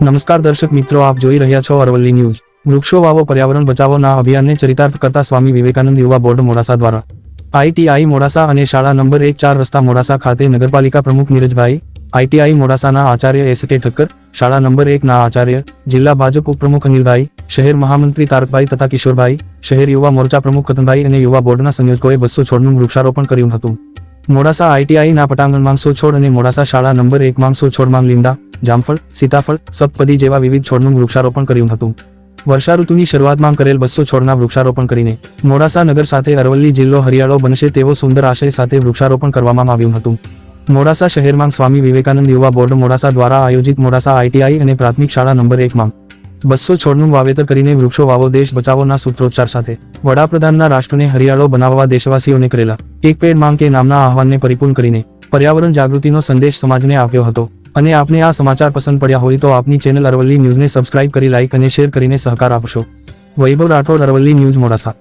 નમસ્કાર દર્શક મિત્રો, આપ જોઈ રહ્યા છો અરવલ્લી ન્યૂઝ. વૃક્ષો વાવો, પર્યાવરણ બચાવોના અભિયાનને ચરિતાર્થ કરતા સ્વામી વિવેકાનંદ યુવા બોર્ડ મોડાસા દ્વારા. આઈટીઆઈ મોડાસા અને શાળા નંબર એક ચાર રસ્તા મોડાસા ખાતે નગરપાલિકા પ્રમુખ નીરજભાઈ, આઈટીઆઈ મોડાસાના આચાર્ય એસ કે ઠક્કર, શાળા નંબર એક ના આચાર્ય જિલ્લા ભાજપ ઉપપ્રમુખ અનિલભાઈ, શહેર મહામંત્રી તારકભાઈ તથા કિશોરભાઈ, શહેર યુવા મોરચા પ્રમુખ કતનભાઈ અને યુવા બોર્ડના સંયોજકોએ બસો છોડનું વૃક્ષારોપણ કર્યું હતું. મોડાસા આઈટીઆઈના પટાંગણ માંગસો છોડ અને મોડાસા શાળા નંબર એક માંગસો છોડ માંગ લીમડા જામફળ, સીતાફળ, સપ્તપદી જેવા વિવિધ છોડનું વૃક્ષારોપણ કર્યું હતું. વર્ષા ઋતુની શરૂઆતમાં કરેલ બસો છોડના વૃક્ષારોપણ કરીને મોડાસા નગર સાથે અરવલ્લી જિલ્લો હરિયાળો બનશે તેવો સુંદર આશય સાથે વૃક્ષારોપણ કરવામાં આવ્યું હતું. મોડાસા શહેરમાં સ્વામી વિવેકાનંદ યુવા બોર્ડ મોડાસા દ્વારા આયોજિત મોડાસા આઈટીઆઈ અને પ્રાથમિક શાળા નંબર એકમાં બસો છોડનું વાવેતર કરીને વૃક્ષો વાવો, દેશ બચાવોના સૂત્રોચ્ચાર સાથે. વડાપ્રધાનના રાષ્ટ્રને હરિયાળો બનાવવા દેશવાસીઓને કરેલા. એક પેડ માંગ કે નામના આહવાનને પરિપૂર્ણ કરીને પર્યાવરણ જાગૃતિનો સંદેશ સમાજને આપ્યો હતો. અને આપને આ સમાચાર પસંદ પડ્યા હોય તો આપની ચેનલ અરવલ્લી ન્યૂઝને સબસ્ક્રાઇબ કરી લાઇક અને શેર કરીને સહકાર આપશો. વૈભવ રાઠોડ, અરવલ્લી ન્યૂઝ મોડાસા.